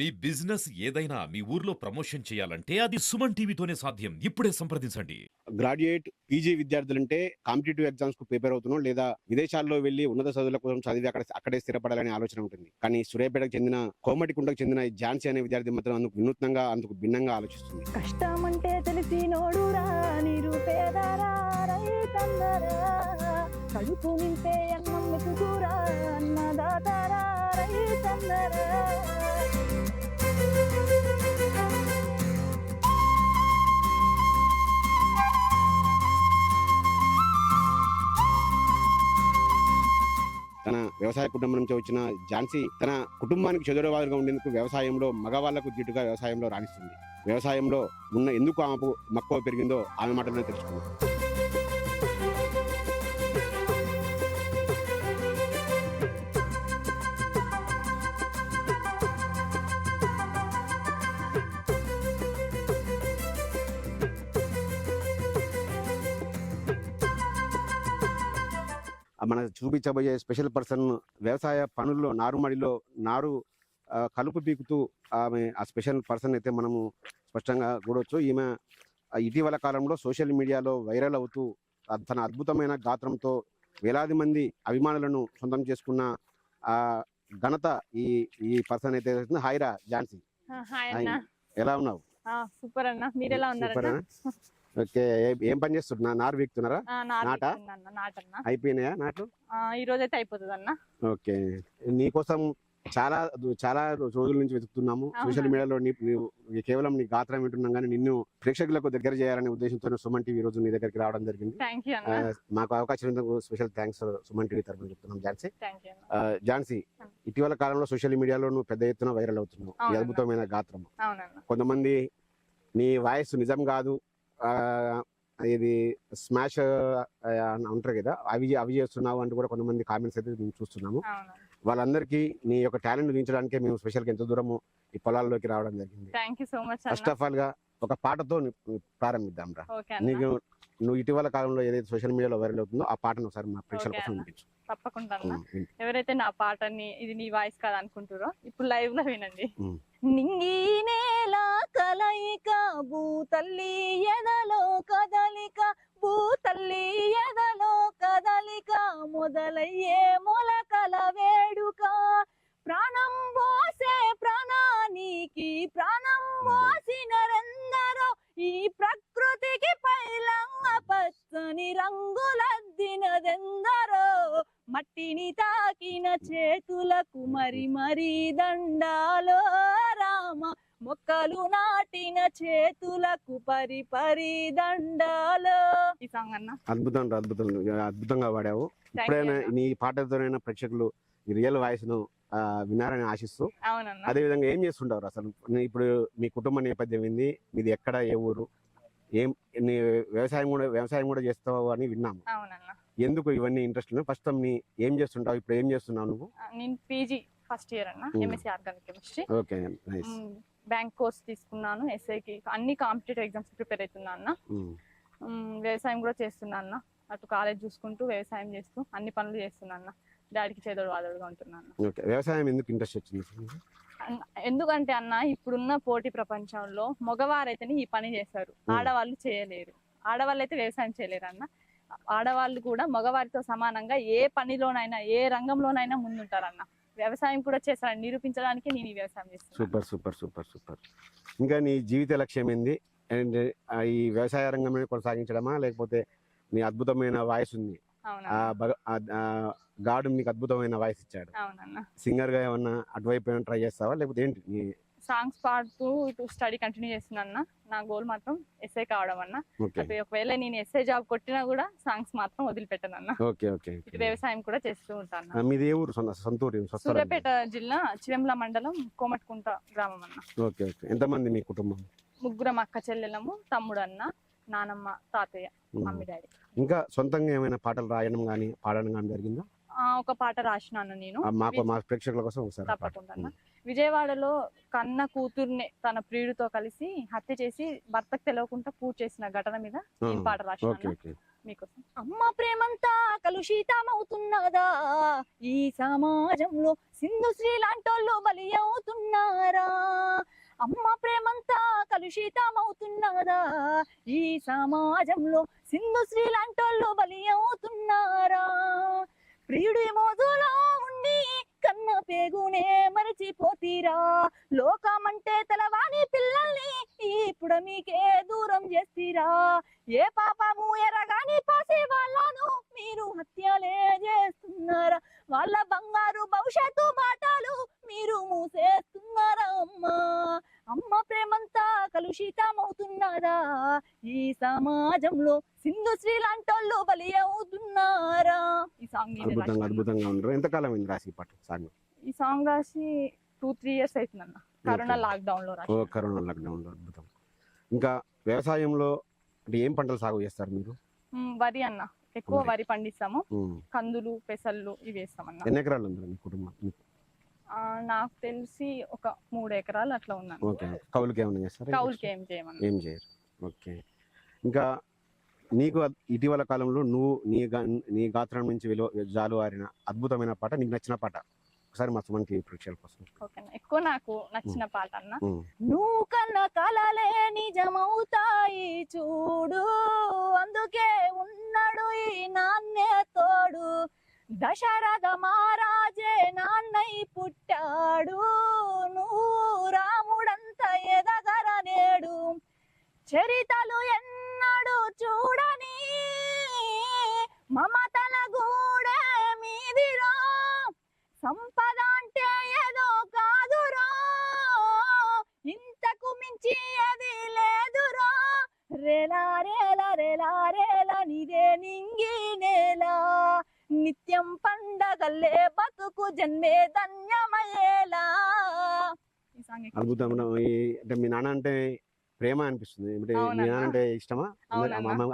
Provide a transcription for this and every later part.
మీ business ఏదైనా మీ ఊర్లో promotion చేయాలంటే అది సుమన్ టీవీతోనే సాధ్యం. ఇప్పుడే సంప్రదించండి. గ్రాడ్యుయేట్ పీజీ విద్యార్థులంటే కాంపిటేటివ్ ఎగ్జామ్స్కు ప్రిపేర్ అవుతున్నాం లేదా విదేశాల్లో వెళ్ళి ఉన్నత చదువుల కోసం చదివి అక్కడ అక్కడే స్థిరపడాలనే ఆలోచన ఉంటుంది. కానీ సూర్యాపేటకు చెందిన కోమటికుంటకు చెందిన ఝాన్సీ అనే విద్యార్థి మాత్రం అందుకు వినూత్నంగా అందుకు భిన్నంగా ఆలోచిస్తుంది. కష్టమంటే నిరుపేదరా కడుపు నింపే అన్నం వ్యవసాయ కుటుంబం నుంచి వచ్చిన ఝాన్సీ తన కుటుంబానికి చెదురవాదుగా ఉండేందుకు వ్యవసాయంలో మగవాళ్ళకు దిట్టుగా వ్యవసాయంలో రాణిస్తుంది. వ్యవసాయంలో ఉన్న ఎందుకు ఆమెకు మక్కువ పెరిగిందో ఆమె మాటలోనే తెలుసుకుంది. మన చూపించబోయే స్పెషల్ పర్సన్ వ్యవసాయ పనుల్లో నారుమడిలో నారు కలుపు పీకుతూ ఆమె ఆ స్పెషల్ పర్సన్ అయితే మనము స్పష్టంగా చూడవచ్చు ఈమె ఇటీవల కాలంలో సోషల్ మీడియాలో వైరల్ అవుతూ తన అద్భుతమైన గాత్రంతో వేలాది మంది అభిమానులను సొంతం చేసుకున్న ఆ ఘనత ఈ ఈ పర్సన్ అయితే చేస్తుంది. హాయ్ రా ఝాన్సీ. ఎలా ఉన్నావు? సూపర్ అన్న. మీరు ఎలా ఉన్నారన్న? ఓకే. ఏ- ఏం పని చేస్తున్నా నారు వీక్తున్నారా? నాటు? అయిపోయినాయా నాట్లు? ఈ రోజు అయితే అయిపోతుంది అన్న ఓకే. నీకోసం చాలా చాలా రోజుల నుంచి వెతుకుతున్నాము? సోషల్ మీడియాలో నీవు- కేవలం నీ గాత్రం వింటున్నాం కానీ నిన్ను ప్రేక్షకులకు దగ్గర చేయాలనే ఉద్దేశంతో సుమన్ టీవీ రోజు నీ దగ్గరికి రావడం జరిగింది. మాకు అవకాశం ఇచ్చినందుకు స్పెషల్ థ్యాంక్స్ సుమన్ టీవీ తరఫున చెప్తున్నాం ఝాన్సీ. ఝాన్సీ ఇటీవల కాలంలో సోషల్ మీడియాలో నువ్వు పెద్ద ఎత్తున వైరల్ అవుతున్నావు. అద్భుతమైన గాత్రం. కొంతమంది నీ వాయిస్ నిజం కాదు ఇది స్మాష్ అంటారు కదా అవి అవి చేస్తున్నావు అంటూ కూడా కొంతమంది కామెంట్స్ అయితే మేము చూస్తున్నాము. వాళ్ళందరికీ నీ యొక్క టాలెంట్ దించడానికే మేము స్పెషల్గా ఎంత దూరము ఈ పొలాల్లోకి రావడం జరిగింది. Thank you so much first of ఆల్గా ఒక పాటతో ప్రారంభిద్దాం రా. నీకు నువ్వు ఇటీవల కాలంలో ఏదైతే సోషల్ మీడియాలో వైరల్ అవుతుందో ఆ పాటను ఒకసారి మా ప్రేక్షకుల కోసం. వినిపించు. తప్పకుండా. ఎవరైతే నా పాటని ఇది నీ వాయిస్ కాదు అనుకుంటారో ఇప్పుడు లైవ్లో వినండి. నింగి నేల కలయిక భూతల్లి ఎదలో కదలిక భూతల్లి చేతులకు పరి పరి దండాలో. ఈ సాంగ్ అన్న? అద్భుతం రా, అద్భుతం అద్భుతంగా పాడావు. Thank you ఇప్పుడైనా అన్న. నీ పాటతోనైనా ప్రేక్షకులు ఈ రియల్ వాయిస్ను ఆ, వినారని ఆశిస్తూ అవునన్న. అదే విధంగా ఏం చేస్తుంటారు అసలు? నీ ఇప్పుడు మీ కుటుంబ నేపథ్యం ఏంది? మీది ఎక్కడ? ఏ ఊరు? ఏం నీ వ్యవసాయం కూడా వ్యవసాయం కూడా చేస్తావు అని విన్నాము. అవునన్న. ఎందుకు ఇవన్నీ ఇంట్రెస్ట్ ఫస్ట్ నీ ఏం చేస్తుంటావు? ఇప్పుడు ఏం చేస్తున్నావు నువ్వు? నేను పీజీ ఫస్ట్ ఇయర్ అన్న Hmm. MSc organic chemistry okay nice bank course తీసుకున్నాను ఎస్ఐకి. అన్ని కాంపిటేటివ్ ఎగ్జామ్స్ ప్రిపేర్ అవుతున్నా అన్న. వ్యవసాయం కూడా చేస్తున్నా అన్న. అటు కాలేజ్ చూసుకుంటూ వ్యవసాయం చేస్తూ అన్ని పనులు చేస్తున్నా అన్న. డాడీకి చేదోడు వాదోడుగా ఉంటున్నా అన్న. ఓకే వ్యవసాయం ఎందుకు ఇంట్రెస్ట్ వచ్చింది ఎందుకంటే అన్న ఇప్పుడున్న పోటీ ప్రపంచంలో మగవారైతేనే ఈ పని చేస్తారు. ఆడవాళ్ళు చేయలేరు. ఆడవాళ్ళు అయితే వ్యవసాయం చేయలేరు అన్న. ఆడవాళ్ళు కూడా మగవారితో సమానంగా ఏ పనిలోనైనా ఏ రంగంలోనైనా ముందుంటారన్న. వ్యవసాయం కూడా చేస్తారని నిరూపించడానికి నేను ఈ వ్యవసాయం చేస్తాను సూపర్ సూపర్ సూపర్ సూపర్. ఇంకా నీ జీవిత లక్ష్యం ఏంది? అండ్ ఈ వ్యవసాయ రంగం కొనసాగించడమా? లేకపోతే నీ అద్భుతమైన వాయిస్ ఉంది గాడు నీకు అద్భుతమైన వాయిస్ ఇచ్చాడు. సింగర్గా ఏమన్నా అటువైపు ఏమైనా ట్రై చేస్తావా? లేకపోతే ఏంటి నీ సాంగ్స్ పాడుతూ ఇటు స్టడీ కంటిన్యూ చేస్తున్నా నా గోల్ మాత్రం ఎస్ఐ కావడం అన్న. ఒకవేళ నేను ఎస్ఐ జాబ్ కొట్టినా కూడా సాంగ్స్ మాత్రం వదిలిపెట్టను అన్న. ఇటు వ్యవసాయం కూడా చేస్తూ ఉంటాను మీది ఏ ఊరు? సూర్యాపేట జిల్లా చివెంల మండలం కోమట్కుంట గ్రామం అన్న. ఎంతమంది మీ కుటుంబం? ముగ్గురం అక్క చెల్లెలము తమ్ముడు అన్న నానమ్మ తాతయ్య. Mummy daddy. ఇంకా సొంతంగా ఏమైనా పాటలు రాయడం కానీ పాడడం కానీ జరిగిందా? ఒక పాట రాసినాను నేను. మా ప్రేక్షకుల కోసం ఒకసారి తప్పకుండా అన్న. విజయవాడలో కన్న కూతుర్ని తన ప్రియుడితో కలిసి హత్య చేసి భర్తకు తెలియకుండా పూజ చేసిన ఘటన మీద ఈ పాట రాసిన మీకోసం. అమ్మ ప్రేమంతా కలుషితమవుతున్నదా? ఈ సమాజంలో సింధు శ్రీ లాంటోళ్ళు బలి అవుతున్నారా? అమ్మ ప్రేమంతా కలుషితమవుతున్నదా? ఈ సమాజంలో సింధు శ్రీ లాంటోళ్ళు బలి అవుతున్నారా? ప్రియుడి మోదులో ఉండి కన్న పేగునే మరచిపోతీరా లోకమంటే తెలవాని పిల్లల్ని ఇప్పుడు మీకే దూరం చేస్తీరా? ఏ పాపము ఎరగాని పాసే వాళ్ళను మీరు హత్యలే చేస్తున్నారా? వాళ్ళ బంగారు భవిష్యత్తు బాటలు మీరు మూసేస్తున్నారా అమ్మా? అమ్మ ప్రేమంతా కలుషితమవుతున్నదా? ఈ సమాజంలో సింధు శ్రీ లాంటోళ్ళు బలి అవుతున్నారా? ఈ సాంగ్ అద్భుతంగా. అద్భుతంగా ఉన్నారు ఎంతకాలం అయింది రాసి ఈ పాట సాంగ్? ఈ సాంగ్ రాసి టూ త్రీ ఇయర్స్ అవుతుందన్న కరోనా. లాక్డౌన్లో కరోనా లాక్డౌన్లో అద్భుతం. ఇంకా వ్యవసాయంలో అంటే ఏం పంటలు సాగు చేస్తారు మీరు? వరి అన్న. ఎక్కువ వరి. పండిస్తాము. కందులు పెసళ్ళు ఇవి వేస్తామన్న. ఎన్ని ఎకరాలు ఉంది మీ కుటుంబం? మీకు? నాకు తెలిసి ఒక మూడు ఎకరాలు అట్లా ఉన్నాను ఓకే. కౌలుకి ఏమైనా చేస్తారా? కౌలుకి ఏం చేయమన్న. ఏం చేయరు. ఓకే. ఇంకా నీకు అద్- ఇటీవల కాలంలో నువ్వు నీ గా- నీ గాత్రం నుంచి విలువ జాలువారిన అద్భుతమైన పాట నీకు నచ్చిన పాట. ఒకసారి మా సుమన్ టీవీ ప్రేక్షకుల కోసం ఎక్కువ నాకు నచ్చిన పాట అన్న. నువ్వు కన్న కలలే నిజమవుతాయి చూడు. అందుకే ఉన్నాడు ఈ నాన్నే తోడు. దశరథ మహారాజే నాన్నై పుట్టాడు. నువ్వు రాముడంత ఎదగర నేడు చరితలు ఎన్నడు పండగల్లే బతుకు జన్మే ధన్యమయేలా ఈ- అంటే మీ నాన్న అంటే ప్రేమ అనిపిస్తుంది. అంటే ఇష్టమా.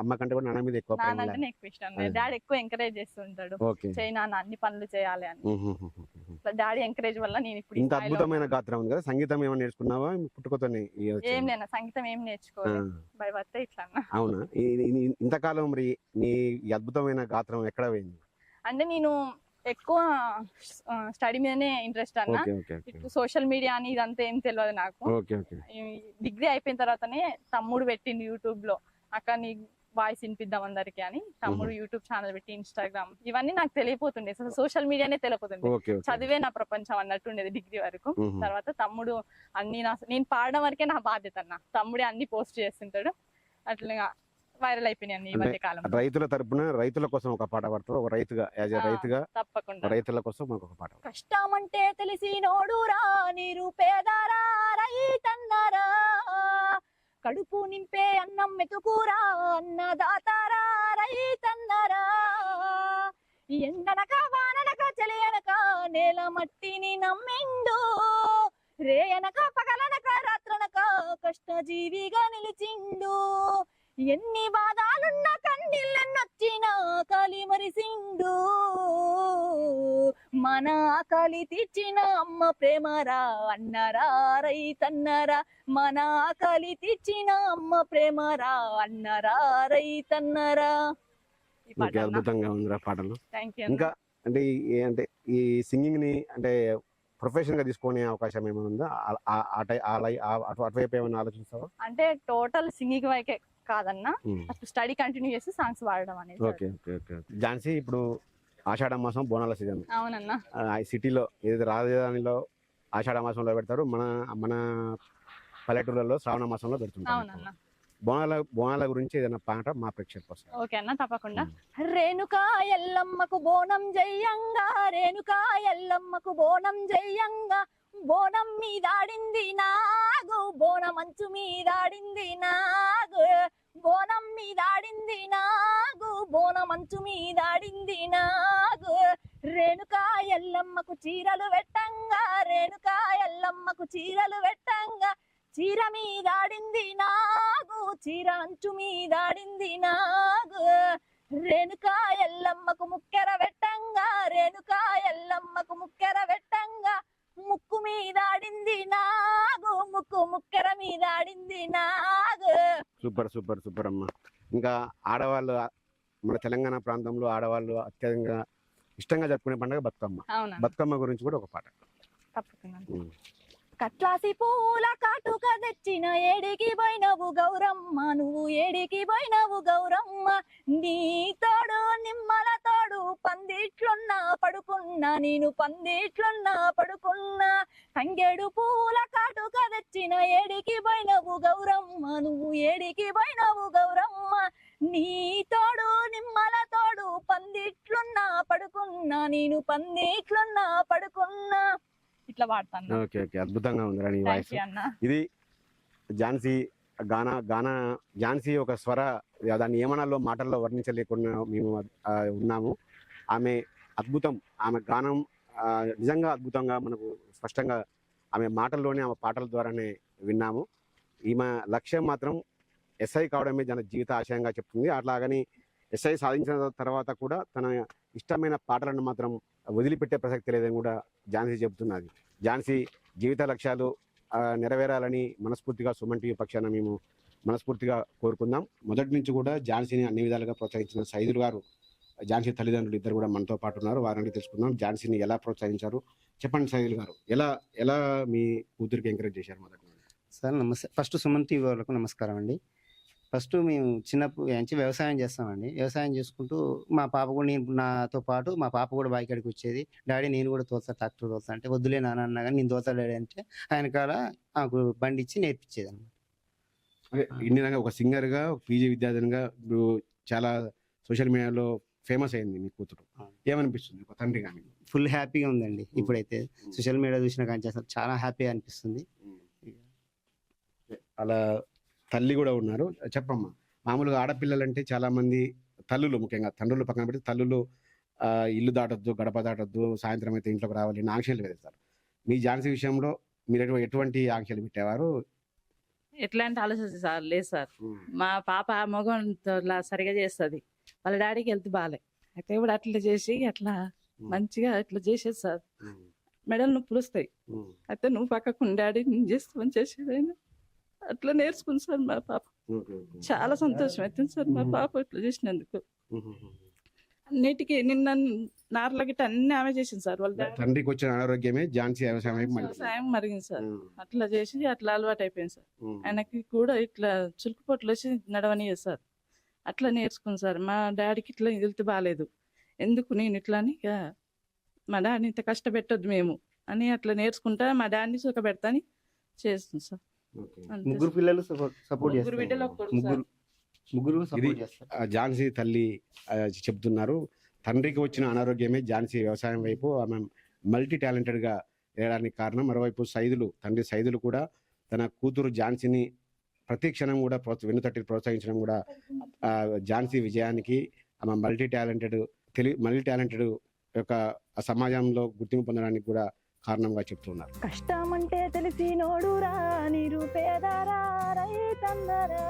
అమ్మ కంటే కూడా నాన్న మీద ఎక్కువ ప్రేమ ఇష్టం. డాడీ ఎక్కువ ఎంకరేజ్ చేస్తుంటాడు. చేయి నాన్న అన్ని పనులు చేయాలి అని. డాడీ ఎంకరేజ్ వల్ల నేను ఇప్పుడు ఇంత అద్భుతమైన. గాత్రం ఉంది కదా. సంగీతం ఏమైనా నేర్చుకున్నావా? పుట్టుకతోనే? ఏం లేనా సంగీతం ఏం ఆ, నేర్చుకోలేదు బై బర్త్ ఇట్లా అవునా? ఇంతకాలం మరి నీ అద్భుతమైన గాత్రం ఎక్కడ పోయింది? అంటే నేను ఎక్కువ స్టడీ మీదనే ఇంట్రెస్ట్ అన్న. సోషల్ మీడియా అని ఇదంతా ఏం తెలియదు నాకు. డిగ్రీ అయిపోయిన తర్వాతనే తమ్ముడు పెట్టింది యూట్యూబ్లో అక్క నీ వాయిస్ వినిపిద్దాం అందరికి అని తమ్ముడు యూట్యూబ్ ఛానల్ పెట్టి ఇన్స్టాగ్రామ్. ఇవన్నీ నాకు తెలియపోతుండే. అసలు సోషల్ మీడియానే ఓకే చదివే నా ప్రపంచం అన్నట్టుండేది డిగ్రీ వరకు. తర్వాత తమ్ముడు అన్ని నా నేను పాడడం వరకే నా బాధ్యత అన్న. తమ్ముడే అన్ని పోస్ట్ చేస్తుంటాడు. అట్లా వైరల్ అయిపోయినాయి ఈ అంటే మధ్య కాలం రైతుల తరపున రైతుల కోసం ఒక పాట పాడతావు ఒక రైతుగా యాజ్ ఎ. రైతుగా తప్పకుండా. రైతుల కోసం మాకు ఒక పాట పాడు. కష్టమంటే తెలిసి నోడురా నిరుపేదరా రైతన్నరా. కడుపు నింపే అన్నం మెతుకురా అన్నదాతారా రైతన్నరా. ఎండనక వాననక చలియనక నేల మట్టిని నమ్మిండు. రేయనక పగలనక రాత్రనక కష్టజీవిగా నిలిచిండు. ఎన్ని బాధాలున్న కన్నీళ్ళన్నొచ్చినా కాలి మరిసిండు. మన ఆకలి తీర్చిన అమ్మ ప్రేమరా అన్నరా రైతన్నరా. మన ఆకలి తీర్చిన అమ్మ ప్రేమరా అన్నరా రైతన్నరా. అద్భుతంగా ఉందిరా పాటలు. ఇంకా అంటే ఈ అంటే ఈ సింగింగ్ని అంటే ప్రొఫెషన్గా తీసుకునే అవకాశం ఏమైనా ఉందా? అటువైపు ఏమైనా ఆలోచిస్తావా? అంటే టోటల్ సింగింగ్ వైకే కాదన్నా. ఉమ్. స్టడీ కంటిన్యూ చేసి సాంగ్స్ పాడడం అనేది ఓకే ఓకే ఓకే ఝాన్సీ ఇప్పుడు ఆషాఢ మాసం బోనాల సీజన్. అవునన్నా. సిటీలో ఏది రాజధానిలో ఆషాఢ మాసంలో పెడతారు మన మన పల్లెటూళ్ళలో శ్రావణ మాసంలో పెడుతుంటారు బోనాల బోనాల గురించి ఏదైనా పాట మా ప్రేక్షకుల కోసం. ఓకే అన్న తప్పకుండా. రేణుకా ఎల్లమ్మకు బోనం జయ్యంగా రేణుకా ఎల్లమ్మకు బోనం జయ్యంగా బోనం మీదాడింది నాగు బోనం మంచు మీదాడింది నాగు. బోనం మీదాడింది నాగు బోనం మంచు మీదాడింది నాగు. రేణుకా ఎల్లమ్మకు చీరలు పెట్టంగా రేణుకా ఎల్లమ్మకు చీరలు పెట్టంగా చీర మీదాడింది నాగు చీర అంచు మీదాడింది నాగు. రేణుకా సూపర్ సూపర్ సూపర్ అమ్మ. ఇంకా ఆడవాళ్ళు మన తెలంగాణ ప్రాంతంలో ఆడవాళ్ళు అత్యధికంగా ఇష్టంగా జరుపుకునే పండుగ బతుకమ్మ. బతుకమ్మ గురించి కూడా ఒక పాట. తప్పకుండా. కట్లాసి పూల కాటుక తెచ్చిన ఏడికి పోయినవు గౌరమ్మ నువ్వు ఏడికి పోయినవు గౌరమ్మ నీ తోడు నిమ్మల పందిట్లున్నా పడుకున్నా నేను పందిట్లున్నా పడుకున్నా తంగేడు పూల కాటుక తెచ్చిన ఏడికి పోయినవు గౌరమ్మ నువ్వు ఏడికి పోయినవు గౌరమ్మ. నీ తోడు నిమ్మల తోడు పందిట్లున్నా పడుకున్నా నేను పందిట్లున్నా పడుకున్నా. ఇట్లా వాడతాను ఓకే ఓకే. అద్భుతంగా ఉంది నీ వాయిస్. ఇది ఝాన్సీ గానా గానా ఝాన్సీ ఒక స్వర దాన్ని ఏమనాలో మాటల్లో వర్ణించలేకుండా మేము ఉన్నాము. ఆమె అద్భుతం ఆమె గానం నిజంగా అద్భుతంగా మనకు స్పష్టంగా ఆమె మాటల్లోనే ఆమె పాటల ద్వారానే విన్నాము. ఈమె లక్ష్యం మాత్రం ఎస్ఐ కావడమే తన జీవిత ఆశయంగా చెప్తుంది. అట్లాగని ఎస్ఐ సాధించిన తర్వాత కూడా తన ఇష్టమైన పాటలను మాత్రం వదిలిపెట్టే ప్రసక్తి లేదని కూడా ఝాన్సీ చెబుతున్నది. ఝాన్సీ జీవిత లక్ష్యాలు నెరవేరాలని మనస్ఫూర్తిగా సుమన్ టీవీ పక్షాన మేము మనస్ఫూర్తిగా కోరుకుందాం. మొదటి నుంచి కూడా ఝాన్సీని అన్ని విధాలుగా ప్రోత్సహించిన సైదులు గారు ఝాన్సీ తల్లిదండ్రులు ఇద్దరు కూడా మనతో పాటు ఉన్నారు. వారిని తెలుసుకుందాం. ఝాన్సీని ఎలా ప్రోత్సహించారు? చెప్పండి సైదులు గారు. ఎలా ఎలా మీ కూతురికి ఎంకరేజ్ చేశారు మొదటి? సార్ నమస్తే. ఫస్ట్ సుమన్ టీవీ వాళ్ళకు నమస్కారం అండి. ఫస్ట్ మేము చిన్నప్పుడు నుంచి వ్యవసాయం చేస్తామండి. వ్యవసాయం చేసుకుంటూ మా పాప కూడా నేను నాతో పాటు మా పాప కూడా బాయికాడికి వచ్చేది. డాడీ నేను కూడా తోలుతా ట్రాక్టర్ తోలుతా అంటే వద్దులే నాన్న అన్నా కానీ నేను తోలుతా డాడీ అంటే ఆయన కాడ నాకు బండి ఇచ్చి నేర్పించేది అనమాట ఇన్ని ఒక సింగర్గా ఒక పీజీ విద్యార్థినిగా ఇప్పుడు చాలా సోషల్ మీడియాలో ఫేమస్ అయింది మీ కూతురు. ఏమనిపిస్తుంది? ఒక తండ్రి కానీ. ఫుల్ హ్యాపీగా ఉందండి ఇప్పుడైతే. సోషల్ మీడియా చూసిన కానీ అసలు చాలా హ్యాపీగా అనిపిస్తుంది. అలా తల్లి కూడా ఉన్నారు. చెప్పమ్మా. మామూలుగా ఆడపిల్లలంటే చాలా మంది తల్లులు ముఖ్యంగా తండ్రులు పక్కన పెడితే తల్లులు ఇల్లు దాటొద్దు గడప దాటొద్దు సాయంత్రం అయితే ఇంట్లోకి రావాలి అని ఆంక్షలు వేస్తారు. మీ ఝాన్సీ విషయంలో మీరు ఎటు- ఎటువంటి ఆంక్షలు పెట్టేవారు? ఎట్లాంటి ఆలోచన సార్. లేదు సార్. మా పాప మగంతో సరిగా చేస్తుంది. వాళ్ళ డాడీకి హెల్త్ బాగాలే అయితే ఇప్పుడు అట్లా చేసి అట్లా మంచిగా ఇట్లా చేసేది సార్. మెడలు నొప్పులు వస్తాయి. అయితే నువ్వు పక్కకు డాడీ నేను చేస్తామని చేసేది ఆయన అట్లా నేర్చుకుంది సార్ మా పాప. చాలా సంతోషం అవుతుంది సార్ మా పాప ఇట్లా చేసినందుకు. అన్నిటికీ నిన్న నార్ల గిట్ట అన్ని ఆమె చేసింది సార్ వాళ్ళ తండ్రికి వచ్చిన అనారోగ్యమే ఝాన్సీ వ్యవసాయం మరిగింది సార్. అట్లా చేసి అట్లా అలవాటు అయిపోయింది సార్. ఆయనకి కూడా ఇట్లా చురుకు పొట్లు వచ్చి నడవనియదు సార్. అట్లా నేర్చుకుంది సార్. మా డాడీకి ఇట్లా హెల్త్ బాగాలేదు ఎందుకు నేను ఇట్లా అని ఇక మా డాడీని ఇంత కష్టపెట్టొద్దు మేము అని అట్లా నేర్చుకుంటా మా డాడీని సుఖ పెడతాని చేస్తుంది సార్. ముగ్గురు పిల్లలు సపోర్ట్ ముగ్గురు బిడ్డలు ముగ్గురు ముగ్గురు సపోర్ట్ చేస్తారు. ఆ ఝాన్సీ తల్లి చెప్తున్నారు. తండ్రికి వచ్చిన అనారోగ్యమే ఝాన్సీ వ్యవసాయం వైపు. ఆమె మల్టీ టాలెంటెడ్గా ఎదగడానికి కారణం. మరోవైపు సైదులు తండ్రి సైదులు కూడా తన కూతురు ఝాన్సీని ప్రతి క్షణం కూడా ప్రోత్స వెనుతట్టి ప్రోత్సహించడం కూడా ఝాన్సీ విజయానికి ఆమె మల్టీ టాలెంటెడ్ తెలి మల్టీ టాలెంటెడ్ యొక్క సమాజంలో గుర్తింపు పొందడానికి కూడా కారణంగా చెప్తున్నారు. కష్టమంటే తెలిసి నోడురా నిరుపేదరా రైతందరా.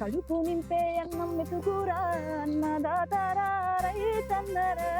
కడుపు నింపే అన్నం మెతుకురా అన్నదాతరా రైతందరా.